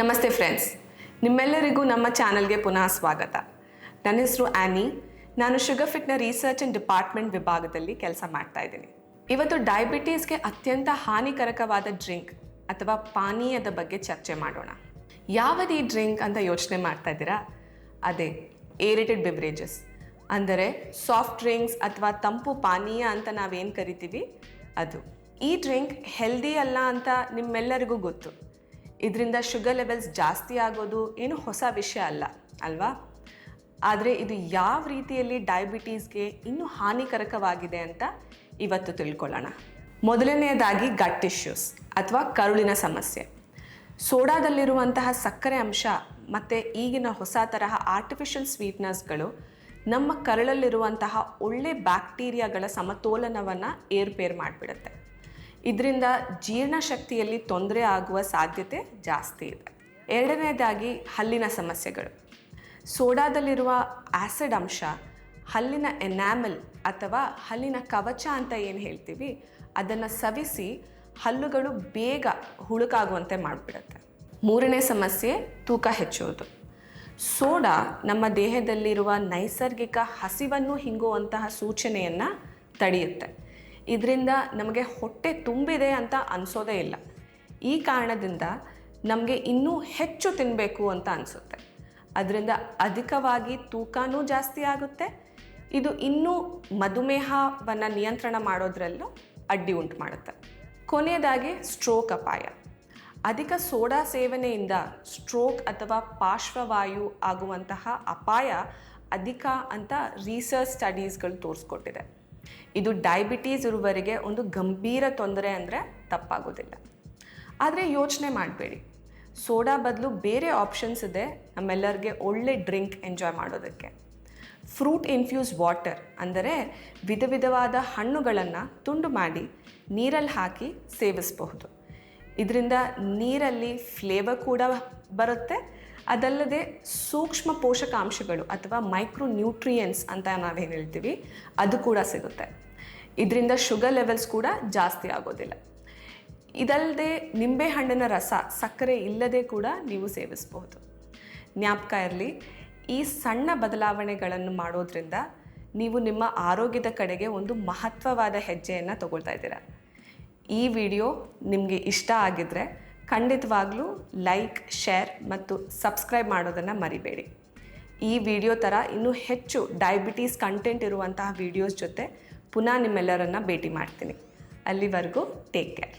ನಮಸ್ತೆ ಫ್ರೆಂಡ್ಸ್ ನಿಮ್ಮೆಲ್ಲರಿಗೂ ನಮ್ಮ ಚಾನಲ್ಗೆ ಪುನಃ ಸ್ವಾಗತ. ನನ್ನ ಹೆಸರು ಆ್ಯನಿ ನಾನು ಶುಗರ್ ಫಿಟ್ನ ರಿಸರ್ಚ್ ಆ್ಯಂಡ್ ಡಿಪಾರ್ಟ್ಮೆಂಟ್ ವಿಭಾಗದಲ್ಲಿ ಕೆಲಸ ಮಾಡ್ತಾ ಇದ್ದೀನಿ. ಇವತ್ತು ಡಯಾಬಿಟೀಸ್ಗೆ ಅತ್ಯಂತ ಹಾನಿಕಾರಕವಾದ ಡ್ರಿಂಕ್ ಅಥವಾ ಪಾನೀಯದ ಬಗ್ಗೆ ಚರ್ಚೆ ಮಾಡೋಣ. ಯಾವುದು ಈ ಡ್ರಿಂಕ್ ಅಂತ ಯೋಚನೆ ಮಾಡ್ತಾ ಇದ್ದೀರಾ? ಅದೇ ಏರಿಟೆಡ್ ಬಿವ್ರೇಜಸ್ ಅಂದರೆ ಸಾಫ್ಟ್ ಡ್ರಿಂಕ್ಸ್ ಅಥವಾ ತಂಪು ಪಾನೀಯ ಅಂತ ನಾವೇನು ಕರಿತೀವಿ? ಅದು. ಈ ಡ್ರಿಂಕ್ ಹೆಲ್ದಿ ಅಲ್ಲ ಅಂತ ನಿಮ್ಮೆಲ್ಲರಿಗೂ ಗೊತ್ತು. ಇದರಿಂದ ಶುಗರ್ ಲೆವೆಲ್ಸ್ ಜಾಸ್ತಿ ಆಗೋದು ಏನು ಹೊಸ ವಿಷಯ ಅಲ್ಲ, ಅಲ್ವಾ? ಆದರೆ ಇದು ಯಾವ ರೀತಿಯಲ್ಲಿ ಡಯಾಬಿಟೀಸ್ಗೆ ಇನ್ನೂ ಹಾನಿಕರಕವಾಗಿದೆ ಅಂತ ಇವತ್ತು ತಿಳ್ಕೊಳ್ಳೋಣ. ಮೊದಲನೆಯದಾಗಿ ಗಟ್ ಇಶ್ಯೂಸ್ ಅಥವಾ ಕರುಳಿನ ಸಮಸ್ಯೆ. ಸೋಡಾದಲ್ಲಿರುವಂತಹ ಸಕ್ಕರೆ ಅಂಶ ಮತ್ತು ಈಗಿನ ಹೊಸ ತರಹ ಆರ್ಟಿಫಿಷಿಯಲ್ ಸ್ವೀಟ್ನರ್ಸ್ಗಳು ನಮ್ಮ ಕರಳಲ್ಲಿರುವಂತಹ ಒಳ್ಳೆ ಬ್ಯಾಕ್ಟೀರಿಯಾಗಳ ಸಮತೋಲನವನ್ನು ಏರ್ಪೇರ್ ಮಾಡಿಬಿಡುತ್ತೆ. ಇದರಿಂದ ಜೀರ್ಣಶಕ್ತಿಯಲ್ಲಿ ತೊಂದರೆ ಆಗುವ ಸಾಧ್ಯತೆ ಜಾಸ್ತಿ ಇದೆ. ಎರಡನೇದಾಗಿ ಹಲ್ಲಿನ ಸಮಸ್ಯೆಗಳು. ಸೋಡಾದಲ್ಲಿರುವ ಆ್ಯಸಿಡ್ ಅಂಶ, ಹಲ್ಲಿನ ಎನಾಮಲ್ ಅಥವಾ ಹಲ್ಲಿನ ಕವಚ ಅಂತ ಏನು ಹೇಳ್ತೀವಿ, ಅದನ್ನು ಸವಿಸಿ ಹಲ್ಲುಗಳು ಬೇಗ ಹುಳುಕಾಗುವಂತೆ ಮಾಡಿಬಿಡುತ್ತೆ. ಮೂರನೇ ಸಮಸ್ಯೆ, ತೂಕ ಹೆಚ್ಚುವುದು. ಸೋಡಾ ನಮ್ಮ ದೇಹದಲ್ಲಿರುವ ನೈಸರ್ಗಿಕ ಹಸಿವನ್ನು ಹಿಂಗುವಂತಹ ಸೂಚನೆಯನ್ನು ತಡೆಯುತ್ತೆ. ಇದರಿಂದ ನಮಗೆ ಹೊಟ್ಟೆ ತುಂಬಿದೆ ಅಂತ ಅನಿಸೋದೇ ಇಲ್ಲ. ಈ ಕಾರಣದಿಂದ ನಮಗೆ ಇನ್ನೂ ಹೆಚ್ಚು ತಿನ್ನಬೇಕು ಅಂತ ಅನಿಸುತ್ತೆ. ಅದರಿಂದ ಅಧಿಕವಾಗಿ ತೂಕನೂ ಜಾಸ್ತಿ ಆಗುತ್ತೆ. ಇದು ಇನ್ನೂ ಮಧುಮೇಹವನ್ನು ನಿಯಂತ್ರಣ ಮಾಡೋದ್ರಲ್ಲೂ ಅಡ್ಡಿ ಉಂಟು ಮಾಡುತ್ತೆ. ಕೊನೆಯದಾಗಿ ಸ್ಟ್ರೋಕ್ ಅಪಾಯ. ಅಧಿಕ ಸೋಡಾ ಸೇವನೆಯಿಂದ ಸ್ಟ್ರೋಕ್ ಅಥವಾ ಪಾರ್ಶ್ವವಾಯು ಆಗುವಂತಹ ಅಪಾಯ ಅಧಿಕ ಅಂತ ರಿಸರ್ಚ್ ಸ್ಟಡೀಸ್ಗಳು ತೋರಿಸ್ಕೊಟ್ಟಿದೆ. ಇದು ಡಯಾಬಿಟೀಸ್ ಇರುವವರಿಗೆ ಒಂದು ಗಂಭೀರ ತೊಂದರೆ ಅಂದರೆ ತಪ್ಪಾಗೋದಿಲ್ಲ. ಆದರೆ ಯೋಚನೆ ಮಾಡಬೇಡಿ. ಸೋಡಾ ಬದಲು ಬೇರೆ ಆಪ್ಷನ್ಸ್ ಇದೆ ನಮ್ಮೆಲ್ಲರಿಗೆ ಒಳ್ಳೆ ಡ್ರಿಂಕ್ ಎಂಜಾಯ್ ಮಾಡೋದಕ್ಕೆ. ಫ್ರೂಟ್ ಇನ್ಫ್ಯೂಸ್ ವಾಟರ್ ಅಂದರೆ ವಿಧ ವಿಧವಾದ ಹಣ್ಣುಗಳನ್ನು ತುಂಡು ಮಾಡಿ ನೀರಲ್ಲಿ ಹಾಕಿ ಸೇವಿಸಬಹುದು. ಇದರಿಂದ ನೀರಲ್ಲಿ ಫ್ಲೇವರ್ ಕೂಡ ಬರುತ್ತೆ ಅದಲ್ಲದೆ ಸೂಕ್ಷ್ಮ ಪೋಷಕಾಂಶಗಳು ಅಥವಾ ಮೈಕ್ರೋ ನ್ಯೂಟ್ರಿಯೆಂಟ್ಸ್ ಅಂತ ನಾವೇನು ಹೇಳ್ತೀವಿ, ಅದು ಕೂಡ ಸಿಗುತ್ತೆ. ಇದರಿಂದ ಶುಗರ್ ಲೆವೆಲ್ಸ್ ಕೂಡ ಜಾಸ್ತಿ ಆಗೋದಿಲ್ಲ. ಇದಲ್ಲದೆ ನಿಂಬೆಹಣ್ಣಿನ ರಸ ಸಕ್ಕರೆ ಇಲ್ಲದೆ ಕೂಡ ನೀವು ಸೇವಿಸಬಹುದು. ಜ್ಞಾಪಕ ಇರಲಿ, ಈ ಸಣ್ಣ ಬದಲಾವಣೆಗಳನ್ನು ಮಾಡೋದ್ರಿಂದ ನೀವು ನಿಮ್ಮ ಆರೋಗ್ಯದ ಕಡೆಗೆ ಒಂದು ಮಹತ್ವವಾದ ಹೆಜ್ಜೆಯನ್ನು ತಗೊಳ್ತಾ ಇದ್ದೀರಾ. ಈ ವಿಡಿಯೋ ನಿಮಗೆ ಇಷ್ಟ ಆಗಿದ್ದರೆ ಖಂಡಿತವಾಗ್ಲೂ ಲೈಕ್, ಶೇರ್ ಮತ್ತು ಸಬ್ಸ್ಕ್ರೈಬ್ ಮಾಡೋದನ್ನು ಮರಿಬೇಡಿ. ಈ ವಿಡಿಯೋ ಥರ ಇನ್ನೂ ಹೆಚ್ಚು ಡಯಾಬಿಟೀಸ್ ಕಂಟೆಂಟ್ ಇರುವಂತಹ ವಿಡಿಯೋಸ್ ಜೊತೆ ಪುನಃ ನಿಮ್ಮೆಲ್ಲರನ್ನು ಭೇಟಿ ಮಾಡ್ತೀನಿ. ಅಲ್ಲಿವರೆಗೂ ಟೇಕ್ ಕೇರ್.